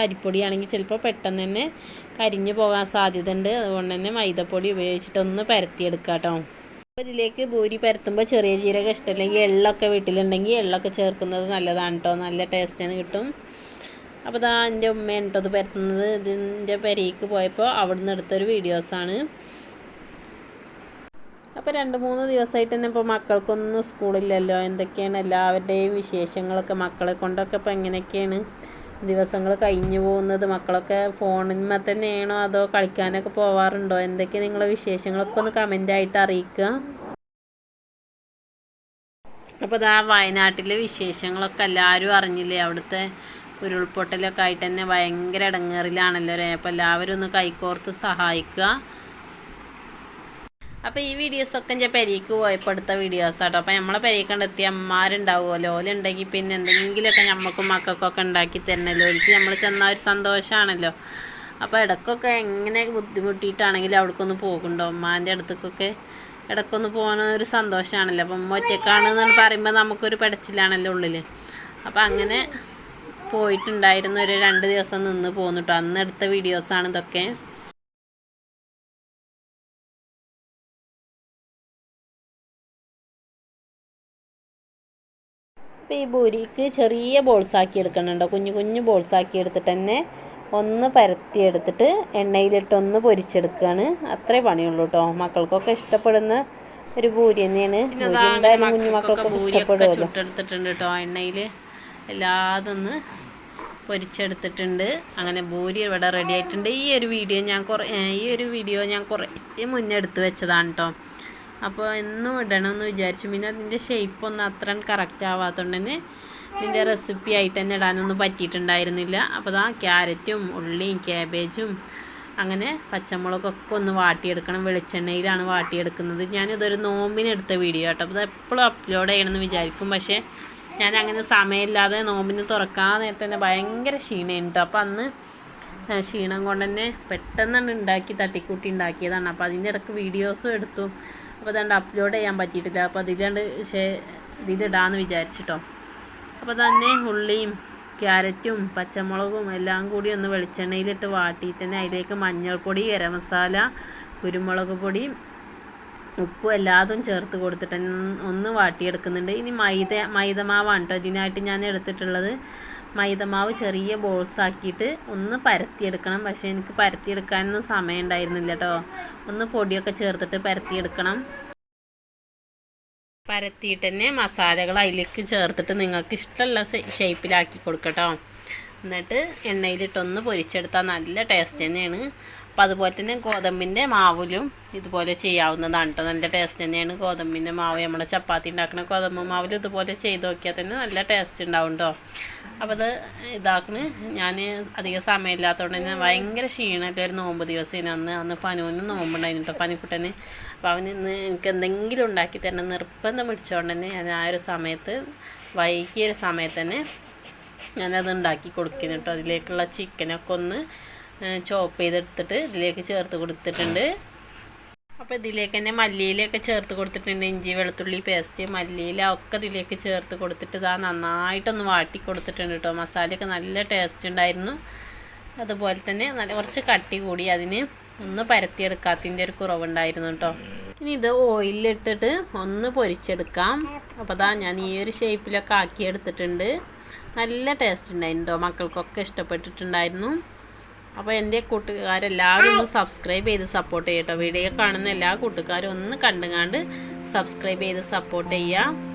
അരിപ്പൊടിയാണെങ്കിൽ ചിലപ്പോൾ പെട്ടെന്ന് തന്നെ കരിഞ്ഞു പോകാൻ സാധ്യത ഉണ്ട് അതുകൊണ്ട് തന്നെ മൈദപ്പൊടി ഉപയോഗിച്ചിട്ടൊന്ന് ഒന്ന് പരത്തിയെടുക്കാം കേട്ടോ അപ്പോൾ ഇതിലേക്ക് ഭൂരി പരത്തുമ്പോൾ ചെറിയ ജീരകം ഇഷ്ടമല്ലെങ്കിൽ എള്ളൊക്കെ വീട്ടിലുണ്ടെങ്കിൽ എള്ളൊക്കെ ചേർക്കുന്നത് നല്ലതാണ് കേട്ടോ നല്ല ടേസ്റ്റിന് കിട്ടും. അപ്പോൾ ഇതാ എന്റെ ഉമ്മയാണ് കേട്ടോ ഇത് പരത്തുന്നത്. ഇതിന്റെ പെരയ്ക്ക് പോയപ്പോൾ അവിടുന്ന് എടുത്തൊരു വീഡിയോസാണ് അപ്പോൾ രണ്ട് മൂന്ന് ദിവസമായിട്ട് തന്നെ ഇപ്പോൾ മക്കൾക്കൊന്നും സ്കൂളില്ലല്ലോ എന്തൊക്കെയാണ് എല്ലാവരുടെയും വിശേഷങ്ങളൊക്കെ മക്കളെ കൊണ്ടൊക്കെ ഇപ്പോൾ എങ്ങനെയൊക്കെയാണ്? ദിവസങ്ങൾ കഴിഞ്ഞു പോകുന്നത്. മക്കളൊക്കെ ഫോണിന്മേ തന്നെയാണോ അതോ കളിക്കാനൊക്കെ പോവാറുണ്ടോ? എന്തൊക്കെ നിങ്ങളെ വിശേഷങ്ങളൊക്കെ ഒന്ന് കമന്റായിട്ട് അറിയിക്കുക. അപ്പോൾ ഇതാ വയനാട്ടിലെ വിശേഷങ്ങളൊക്കെ എല്ലാവരും അറിഞ്ഞില്ലേ? അവിടുത്തെ ഉരുൾപൊട്ടലൊക്കെ ആയിട്ട് തന്നെ ഭയങ്കര ഇടങ്ങേറിലാണല്ലോ അല്ലേ? അപ്പോൾ എല്ലാവരും ഒന്ന് കൈകോർത്ത് സഹായിക്കുക. അപ്പോൾ ഈ വീഡിയോസൊക്കെ ഞാൻ പെരീക്ക് പോയപ്പോൾ എടുത്ത വീഡിയോസ് ആട്ടോ. അപ്പോൾ നമ്മളെ പെരയ്ക്ക് കണ്ടെത്തിയ അമ്മമാരുണ്ടാവുമല്ലോ ഓലുണ്ടെങ്കിൽ പിന്നെ എന്തെങ്കിലുമൊക്കെ ഞമ്മക്കും മക്കൾക്കൊക്കെ ഉണ്ടാക്കി തരണല്ലോ. എനിക്ക് നമ്മൾ ചെന്ന ഒരു സന്തോഷമാണല്ലോ അപ്പോൾ ഇടയ്ക്കൊക്കെ എങ്ങനെ ബുദ്ധിമുട്ടിയിട്ടാണെങ്കിലും അവിടേക്കൊന്ന് പോകുന്നുണ്ടോ? അമ്മാന്റെ അടുത്തേക്കൊക്കെ ഇടയ്ക്കൊന്ന് പോകുന്ന ഒരു സന്തോഷമാണല്ലോ അപ്പം ഉമ്മ ഒറ്റക്കാണെന്ന് പറയുമ്പോൾ നമുക്കൊരു പെടച്ചിലാണല്ലോ ഉള്ളിൽ അപ്പോൾ അങ്ങനെ പോയിട്ടുണ്ടായിരുന്നു. ഒരു രണ്ട് ദിവസം നിന്ന് പോന്നിട്ടോ. അന്ന് എടുത്ത വീഡിയോസാണ് ഇതൊക്കെ. അപ്പോൾ ഈ പൂരിക്ക് ചെറിയ ബോൾസ് ആക്കി എടുക്കണുണ്ടോ. കുഞ്ഞു കുഞ്ഞു ബോൾസ് ആക്കി എടുത്തിട്ട് തന്നെ ഒന്ന് പരത്തി എടുത്തിട്ട് എണ്ണയിലിട്ട് ഒന്ന് പൊരിച്ചെടുക്കുകയാണ് അത്രേ പണിയുള്ളൂ കേട്ടോ മക്കൾക്കൊക്കെ ഇഷ്ടപ്പെടുന്ന ഒരു പൂരി തന്നെയാണ്. കുഞ്ഞു മക്കൾക്കൊക്കെ ഇഷ്ടപ്പെടുമല്ലോ ചുട്ടെടുത്തിട്ടുണ്ട് കേട്ടോ എണ്ണയിൽ എല്ലാതൊന്ന് പൊരിച്ചെടുത്തിട്ടുണ്ട്. അങ്ങനെ ഭൂരി ഇവിടെ റെഡി ആയിട്ടുണ്ട്. ഈ ഒരു വീഡിയോ ഞാൻ കുറേ ഈ ഒരു വീഡിയോ ഞാൻ കുറേ മുന്നേ എടുത്ത് വെച്ചതാണ് കേട്ടോ അപ്പോൾ എന്നും ഇടണമെന്ന് വിചാരിച്ചു. പിന്നെ അതിന്റെ ഷേപ്പ് ഒന്നും അത്ര കറക്റ്റ് ആവാത്തതുകൊണ്ട് തന്നെ ഇതിന്റെ റെസിപ്പി ആയിട്ട് തന്നെ ഇടാനൊന്നും പറ്റിയിട്ടുണ്ടായിരുന്നില്ല. അപ്പോൾ ആ ക്യാരറ്റും ഉള്ളിയും ക്യാബേജും അങ്ങനെ പച്ചമുളകൊക്കെ ഒന്ന് വാട്ടിയെടുക്കണം. വെളിച്ചെണ്ണയിലാണ് വാട്ടിയെടുക്കുന്നത്. ഞാനിതൊരു നോമ്പിനെടുത്ത വീഡിയോ കേട്ടോ അപ്പോൾ ഇത് എപ്പോഴും അപ്ലോഡ് ചെയ്യണമെന്ന് വിചാരിക്കും. പക്ഷേ ഞാൻ അങ്ങനെ സമയമില്ലാതെ നോമ്പിന് തുറക്കാൻ നേരത്തെ തന്നെ ഭയങ്കര ക്ഷീണമാണ് കേട്ടോ അപ്പോൾ അന്ന് ക്ഷീണം കൊണ്ട് തന്നെ പെട്ടെന്നാണ് ഉണ്ടാക്കി തട്ടിക്കൂട്ടി ഉണ്ടാക്കിയതാണ്. അപ്പോൾ അതിന്റെ ഇടയ്ക്ക് വീഡിയോസും എടുത്തു. അപ്പോൾ അതുകൊണ്ട് അപ്ലോഡ് ചെയ്യാൻ പറ്റിയിട്ടില്ല. അപ്പോൾ അതിലാണ്ട് ഷേ ഇതിലിടാമെന്ന് വിചാരിച്ചിട്ടോ. അപ്പോൾ തന്നെ ഉള്ളിയും ക്യാരറ്റും പച്ചമുളകും എല്ലാം കൂടി ഒന്ന് വെളിച്ചെണ്ണയിലിട്ട് വാട്ടിയിട്ട് തന്നെ അതിലേക്ക് മഞ്ഞൾപ്പൊടി ഗരം മസാല കുരുമുളക് പൊടി ഉപ്പും എല്ലാതും ചേർത്ത് കൊടുത്തിട്ട് ഒന്ന് വാട്ടിയെടുക്കുന്നുണ്ട്. ഇനി മൈദ മൈദമാവാണ് കേട്ടോ ഇതിനായിട്ട് ഞാൻ എടുത്തിട്ടുള്ളത്. മൈദമാവ് ചെറിയ ബോൾസ് ആക്കിയിട്ട് ഒന്ന് പരത്തിയെടുക്കണം. പക്ഷേ എനിക്ക് പരത്തിയെടുക്കാനൊന്നും സമയം ഉണ്ടായിരുന്നില്ല കേട്ടോ ഒന്ന് പൊടിയൊക്കെ ചേർത്തിട്ട് പരത്തിയെടുക്കണം. പരത്തിയിട്ട് തന്നെ മസാലകൾ അതിലേക്ക് ചേർത്തിട്ട് നിങ്ങൾക്ക് ഇഷ്ടമുള്ള ഷേപ്പിലാക്കി കൊടുക്കട്ടോ. എന്നിട്ട് എണ്ണയിലിട്ടൊന്ന് പൊരിച്ചെടുത്താൽ നല്ല ടേസ്റ്റ് തന്നെയാണ്. അപ്പോൾ അതുപോലെ തന്നെ ഗോതമ്പിന്റെ മാവിലും ഇതുപോലെ ചെയ്യാവുന്നതാണ് കേട്ടോ നല്ല ടേസ്റ്റ് തന്നെയാണ് ഗോതമ്പിന്റെ മാവ്. നമ്മുടെ ചപ്പാത്തി ഉണ്ടാക്കുന്ന ഗോതമ്പ് മാവിലും ഇതുപോലെ ചെയ്ത് നോക്കിയാൽ തന്നെ നല്ല ടേസ്റ്റ് ഉണ്ടാവും കേട്ടോ അപ്പോൾ അത് ഇതാക്കണ്. ഞാൻ അധികം സമയമില്ലാത്തതുകൊണ്ട് തന്നെ ഭയങ്കര ക്ഷീണമായിട്ട് ഒരു നോമ്പ് ദിവസം അന്ന് അന്ന് പനുവിന് നോമ്പുണ്ടായിരുന്നു കേട്ടോ പനിക്കുട്ടന് അപ്പോൾ അവന് ഇന്ന് എനിക്ക് എന്തെങ്കിലും ഉണ്ടാക്കി തരണം. നിർബന്ധം പിടിച്ചുകൊണ്ട് തന്നെ ഞാൻ ആ ഒരു സമയത്ത് വൈകിയ ഒരു സമയത്ത് തന്നെ ഞാനത് ഉണ്ടാക്കി കൊടുക്കുന്നു കേട്ടോ അതിലേക്കുള്ള ചിക്കനൊക്കെ ഒന്ന് ചോപ്പ് ചെയ്തെടുത്തിട്ട് ഇതിലേക്ക് ചേർത്ത് കൊടുത്തിട്ടുണ്ട്. അപ്പോൾ ഇതിലേക്ക് തന്നെ മല്ലിയിലൊക്കെ ചേർത്ത് കൊടുത്തിട്ടുണ്ട്. ഇഞ്ചി വെളുത്തുള്ളി പേസ്റ്റ് മല്ലിയില ഒക്കെ ഇതിലേക്ക് ചേർത്ത് കൊടുത്തിട്ട് ഇതാ നന്നായിട്ടൊന്ന് വാട്ടി കൊടുത്തിട്ടുണ്ട് കേട്ടോ മസാലയൊക്കെ നല്ല ടേസ്റ്റ് ഉണ്ടായിരുന്നു. അതുപോലെ തന്നെ നല്ല കുറച്ച് കട്ടി കൂടി അതിന് ഒന്ന് പരത്തിയെടുക്കാത്തതിന്റെ ഒരു കുറവുണ്ടായിരുന്നു കേട്ടോ ഇനി ഇത് ഓയിലിട്ടിട്ട് ഒന്ന് പൊരിച്ചെടുക്കാം. അപ്പോൾ അതാ ഞാൻ ഈ ഒരു ഷേപ്പിലൊക്കെ ആക്കി എടുത്തിട്ടുണ്ട് നല്ല ടേസ്റ്റ് ഉണ്ടായിരുന്നു കേട്ടോ മക്കൾക്കൊക്കെ ഇഷ്ടപ്പെട്ടിട്ടുണ്ടായിരുന്നു. അപ്പോൾ എന്റെ കൂട്ടുകാരെല്ലാവരും ഒന്ന് സബ്സ്ക്രൈബ് ചെയ്ത് സപ്പോർട്ട് ചെയ്യട്ടോ. വീഡിയോ കാണുന്ന എല്ലാ കൂട്ടുകാരും ഒന്ന് കണ്ടുകാണ്ട് സബ്സ്ക്രൈബ് ചെയ്ത് സപ്പോർട്ട് ചെയ്യുക